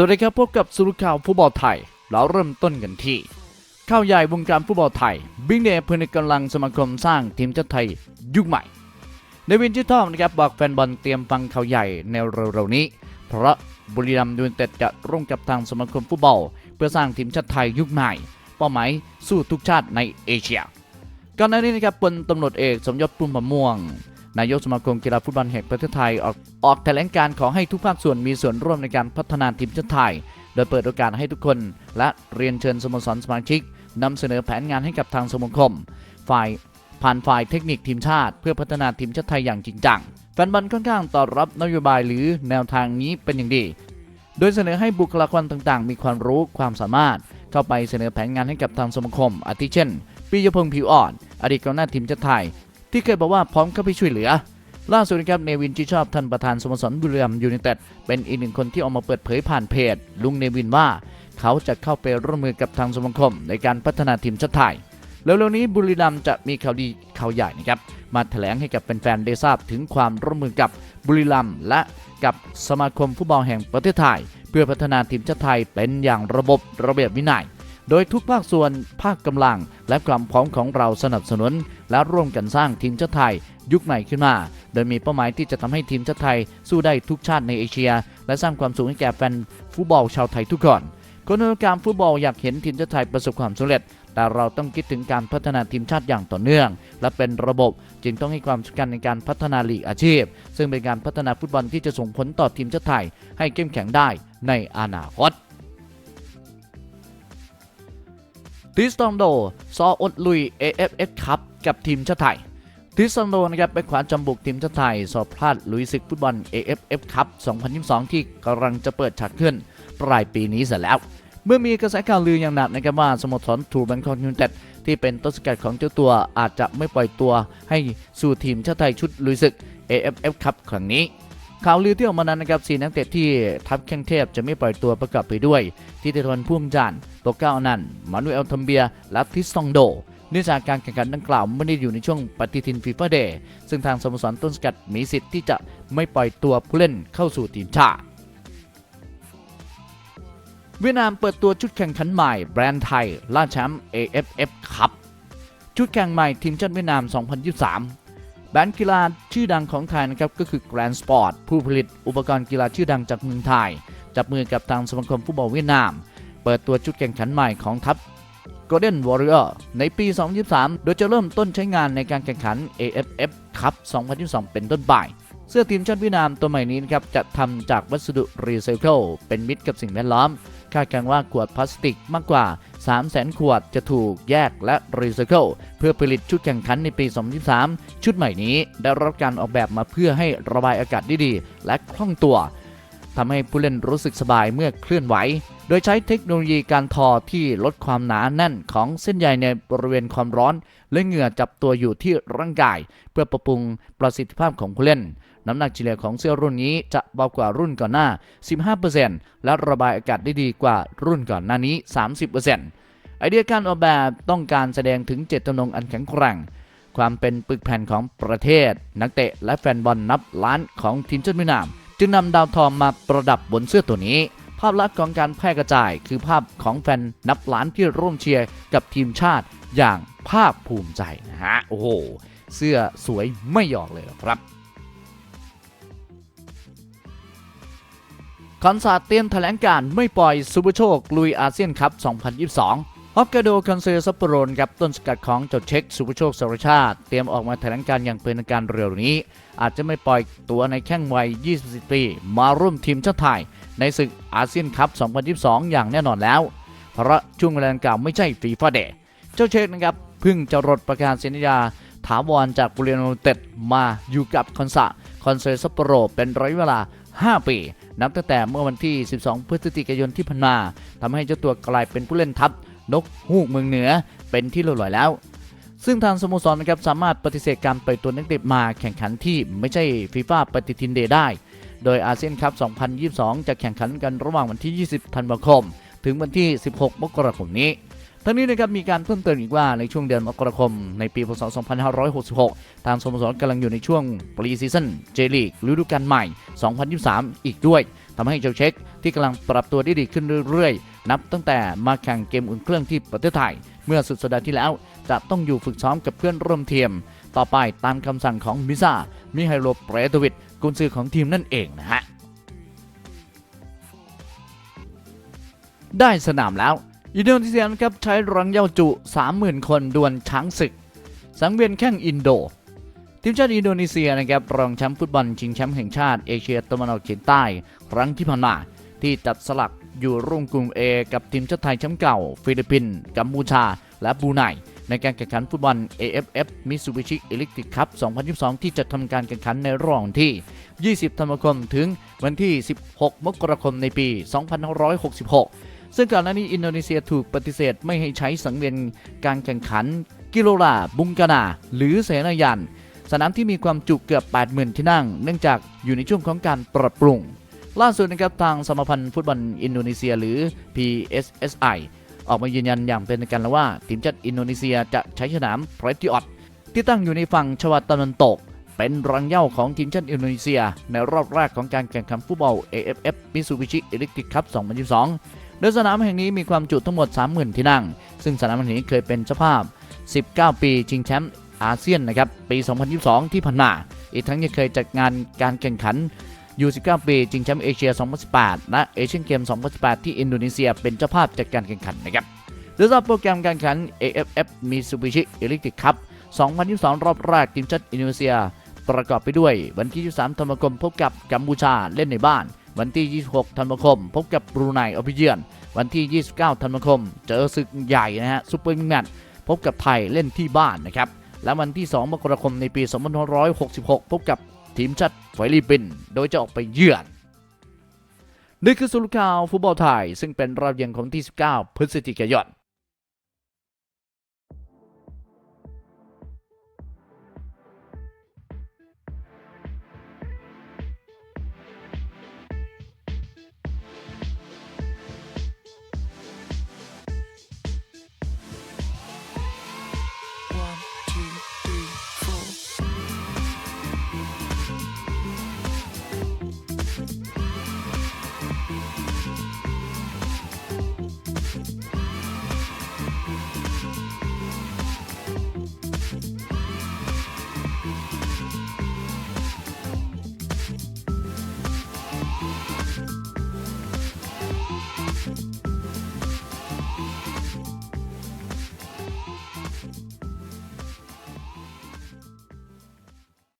สวัสดีครับพบกับสุรุข่าวฟุตบอลไทย เราเริ่มต้นกันที่ข่าวใหญ่วงการฟุตบอลไทย บิ๊กเดย์เพื่อนกำลังสมาคมสร้างทีมชาติไทยยุคใหม่ในวินชิทอมนะครับบอกแฟนบอลเตรียมฟังข่าวใหญ่ในเร็วๆนี้ เพราะบุรีรัมย์ยูไนเต็ดจะร่วมกับทางสมาคมฟุตบอล เพื่อสร้างทีมชาติไทยยุคใหม่ เป้าหมายสู้ทุกชาติในเอเชียก่อนหน้านี้นะครับพลตำรวจเอกสมยศปุ่มมะม่วง นายกสมาคมกีฬาฟุตบอลแห่งประเทศไทยออกออกแถลงการขอให้ทุกภาคส่วนมีส่วนร่วมในการพัฒนาทีมชาติไทย โดยเปิดโอกาสให้ทุกคน และเรียนเชิญสโมสรสมาชิกนำเสนอแผนงานให้กับทางสมาคม ฝ่ายผ่านฝ่ายเทคนิคทีมชาติ เพื่อพัฒนาทีมชาติไทยอย่างจริงจังแฟนบอลค่อนข้างตอบรับนโยบายหรือแนวทางนี้เป็นอย่างดี โดยเสนอให้บุคลากรต่างๆ มีความรู้ความสามารถ เข้าไปเสนอแผนงานให้กับทางสมาคม อาทิเช่น ปิยพงษ์ผิวอ่อน อดีตกองหน้าทีมชาติไทย ที่เคยบอกว่าพร้อมเข้าไปช่วยเหลือ ล่าสุดนะครับเนวินจีชอบท่านประธานสโมสรบุรีรัมยูไนเต็ดเป็นอีกหนึ่งคนที่ออกมาเปิดเผยผ่านเพจ ลุงเนวินว่า เขาจะเข้าไปร่วมมือกับทางสมาคมในการพัฒนาทีมชาติไทยแล้วเร็วๆนี้บุรีรัมย์จะมีข่าวดีข่าวใหญ่นะครับมาแถลงให้กับแฟนๆได้ทราบถึงความร่วมมือกับบุรีรัมย์และกับสมาคมฟุตบอลแห่งประเทศไทย เพื่อพัฒนาทีมชาติไทยเป็นอย่างระบบระเบียบวินัย โดยทุกภาคส่วนภาคกำลัง และความพร้อมของเราสนับสนุน และร่วมกันสร้างทีมชาติไทย ยุคใหม่ขึ้นมา โดยมีเป้าหมายที่จะทำให้ทีมชาติไทยสู้ได้ทุกชาติในเอเชีย และสร้างความสุขให้แก่แฟนฟุตบอลชาวไทยทุกคนคนในวงการฟุตบอลอยากเห็นทีมชาติไทยประสบความสำเร็จ แต่เราต้องคิดถึงการพัฒนาทีมชาติอย่างต่อเนื่อง และเป็นระบบจึงต้องให้ความสำคัญในการพัฒนาลีกอาชีพ ซึ่งเป็นการพัฒนาฟุตบอลที่จะส่งผลต่อทีมชาติไทยให้เข้มแข็งได้ในอนาคต ทิสตองโดซออดลุย AFF ครับกับทีมชาติไทยทิสตองโดนะครับเป็นขวานจำบุกทีมชาติไทย สอบพลาดลุยศึกฟุตบอล AFF ครับ2022 ที่กำลังจะเปิดฉากขึ้น ปลายปีนี้เสร็จแล้ว เมื่อมีกระแสข่าวลืออย่างหนักนะครับว่าสโมสรทูแบงคอกยูไนเต็ดที่เป็นต้นสังกัดของเจ้าตัวอาจจะไม่ปล่อยตัวให้สู่ทีมชาติไทยชุดลุยศึก AFF ครับครั้งนี้ ข่าวลือที่ออกมานั้นนะครับสีนักเตะที่ทัพแข้งเทพจะไม่ปล่อยตัวประกอบไปด้วย ทิติธรพ่วงจันทร์โตเก้าอนันมานูเอลทัมเบีย และทิสซองโดเนื่องจากการแข่งขันดังกล่าวไม่ได้อยู่ในช่วงปฏิทินฟีฟ่าเดย์ซึ่งทางสโมสรต้นสกัดมีสิทธิ์ที่จะไม่ปล่อยตัวผู้เล่นเข้าสู่ทีมชาติเวียดนามเปิดตัวชุดแข่งขันใหม่แบรนด์ไทยล่าแชมป์ AFF ครับชุดแข่งใหม่ทีมชาติเวียดนาม 2023 แบรนด์กีฬาชื่อดังของไทยนะครับก็คือ Grand Sport ผู้ผลิตอุปกรณ์กีฬาชื่อดังจากเมืองไทย จับมือกับทางสมาคมฟุตบอลเวียดนาม เปิดตัวชุดแข่งขันใหม่ของทัพ Golden Warrior ในปี 2023 โดยจะเริ่มต้นใช้งานในการแข่งขัน AFF ครับ2022 เป็นต้นไปเสื้อทีมชาติเวียดนามตัวใหม่นี้นะครับจะทำจากวัสดุรีไซเคิลเป็นมิตรกับสิ่งแวดล้อม คาดการว่าขวดพลาสติกมากกว่า 300,000 ขวดจะถูกแยกและรีไซเคิลเพื่อผลิตชุดแข่งขันในปี 2023 ชุดใหม่นี้ได้รับการออกแบบมาเพื่อให้ระบายอากาศได้ดีและคล่องตัว ทำให้ผู้เล่นรู้สึกสบายเมื่อเคลื่อนไหว โดยใช้เทคโนโลยีการทอที่ลดความหนาแน่นของเส้นใยในบริเวณความร้อน และเหงื่อจับตัวอยู่ที่ร่างกาย เพื่อปรับปรุงประสิทธิภาพของผู้เล่น น้ำหนักเฉลี่ยของเสื้อรุ่นนี้จะเบากว่ารุ่นก่อนหน้า 15%และระบายอากาศได้ดีกว่ารุ่นก่อนหน้านี้ 30%ไอเดียการออกแบบต้องการแสดงถึงเจตจำนงอันแข็งแกร่งความเป็นปึกแผ่นของประเทศ นักเตะและแฟนบอลนับล้านของทีมชาติเวียดนาม จึงนำดาวทองมาประดับบนเสื้อตัวนี้ ภาพลักษณ์ของการแพร่กระจายคือภาพของแฟนนับล้านที่ร่วมเชียร์กับทีมชาติอย่างภาคภูมิใจนะฮะ โอ้โห เสื้อสวยไม่หยอกเลยครับคอนซาเตียมแถลงการไม่ปล่อยซูเปอร์โชคลุยอาเซียนคัพ2022 ฮอกไกโดคอนเซซัปโปโรนครับต้นสกัดของเจ้าเช็คซูเปอร์โชคสารชาติ เตรียมออกมาแถลงการอย่างเป็นทางการเร็วนี้ อาจจะไม่ปล่อยตัวในแข้งวัย 24 ปี มาร่วมทีมชาติไทย ในศึกอาเซียนคัพ 2022 อย่างแน่นอนแล้ว เพราะช่วงเวลาดังกล่าวไม่ใช่ฟีฟ่าเดย์เจ้าเช็คนะครับเพิ่งจะรดประกาศสัญญาถาวรจากบุรีรัมย์เต็ดมาอยู่กับคอนซาคอนเซซัปโปโรเป็นระยะเวลา 5 ปี นับตั้งแต่เมื่อวันที่ 12 พฤศจิกายนที่ผ่านมาทำให้เจ้าตัวกลายเป็นผู้เล่นทัพ นกฮูกเมืองเหนือ เป็นที่เรียบร้อยแล้ว ซึ่งทางสโมสรนะครับสามารถปฏิเสธการปล่อยตัวนักเตะมาแข่งขันที่ไม่ใช่ฟีฟ่าปฏิทินเดย์ได้ โดยอาเซียนคัพ 2022 จะแข่งขันกันระหว่างวันที่ 20 ธันวาคม ถึงวันที่ 16 มกราคมนี้ทั้งนี้นะครับมีการเพิ่มเติมอีกว่าในช่วงเดือนมกราคมในปีพศ 2566 ทางสโมสรกำลังอยู่ในช่วงปรีซีซั่นเจลีกฤดูกาลใหม่ 2023 อีกด้วยทำให้เจ้าเช็คที่กำลังปรับตัวได้ดีขึ้นเรื่อย นับตั้งแต่มาแข่งเกมอุ่นเครื่องที่ประเทศไทย เมื่อสุดสัปดาห์ที่แล้ว จะต้องอยู่ฝึกซ้อมกับเพื่อนร่วมทีม ต่อไปตามคำสั่งของมิซามิไฮโลเปรตวิดกุนซือของทีมนั่นเองนะฮะ ได้สนามแล้วอินโดนีเซียนะครับใช้รังเย้าจุ 30,000 คนดวลช้างศึก สังเวียนแข่งอินโดทีมชาติอินโดนีเซียนะครับรองแชมป์ฟุตบอลชิงแชมป์แห่งชาติเอเชียตะวันออกเฉียงใต้ ครั้งที่ผ่านมาที่จัดสลัก อยู่ร่วมกลุ่ม A กับทีมชาติไทยแชมป์เก่า ฟิลิปปินส์กัมพูชา และบรูไนในการแข่งขันฟุตบอล AFF Mitsubishi Electric Cup 2022 ที่จะทำการแข่งขันในรอบที่ 20 ธันวาคม ถึงวันที่ 16 มกราคมในปี 2566 ซึ่งก่อนหน้านี้อินโดนีเซียถูกปฏิเสธไม่ให้ใช้สังเวียนการแข่งขันกิโลลาบุงกานา หรือเสนายัน สนามที่มีความจุเกือบ 80,000 ที่นั่ง เนื่องจากอยู่ในช่วงของการปรับปรุง ล่าสุดนะครับทางสมาพันธ์ฟุตบอลอินโดนีเซียหรือ PSSI ออกมายืนยันอย่างเป็นทางการแล้วว่า ทีมชาติอินโดนีเซียจะใช้สนามพรติออตที่ตั้งอยู่ในฝั่งชวาตะวันตก เป็นรังเย้าของทีมชาติอินโดนีเซีย ในรอบแรกของการแข่งขันฟุตบอล AFF Mitsubishi Electric Cup 2022 โดยสนามแห่งนี้มีความจุทั้งหมด 30,000 ที่นั่ง ซึ่งสนามแห่งนี้เคยเป็นเจ้าภาพ 19 ปีชิงแชมป์อาเซียนนะครับปี 2022 ที่ผ่านมาอีกทั้งยังเคยจัดงานการแข่งขัน U19 ปีชิงแชมป์เอเชีย 2018 และเอเชียนเกม 2018 ที่อินโดนีเซียเป็นเจ้าภาพจัดการแข่งขันนะครับโดยสำหรับโปรแกรมการแข่งขัน AFF Mitsubishi Electric Cup 2022 รอบแรกทีมชาติอินโดนีเซีย ประกอบไปด้วย วันที่ 23 ธันวาคมพบกับกัมพูชาเล่นในบ้าน วันที่ 26 ธันวาคม พบกับบรูไนออพิเยียนวันที่ 29 ธันวาคม เจอศึกใหญ่นะฮะซูเปอร์แมตช์พบกับไทยเล่นที่บ้านนะครับและวันที่ 2 มกราคมในปี 2566 พบกับ ทีมชาติฟิลิปปินส์โดยจะออกไปเยือนนี่คือสุลข่าวฟุตบอลไทย ซึ่งเป็นรอบเย็นของที่ 19 พฤศจิกายน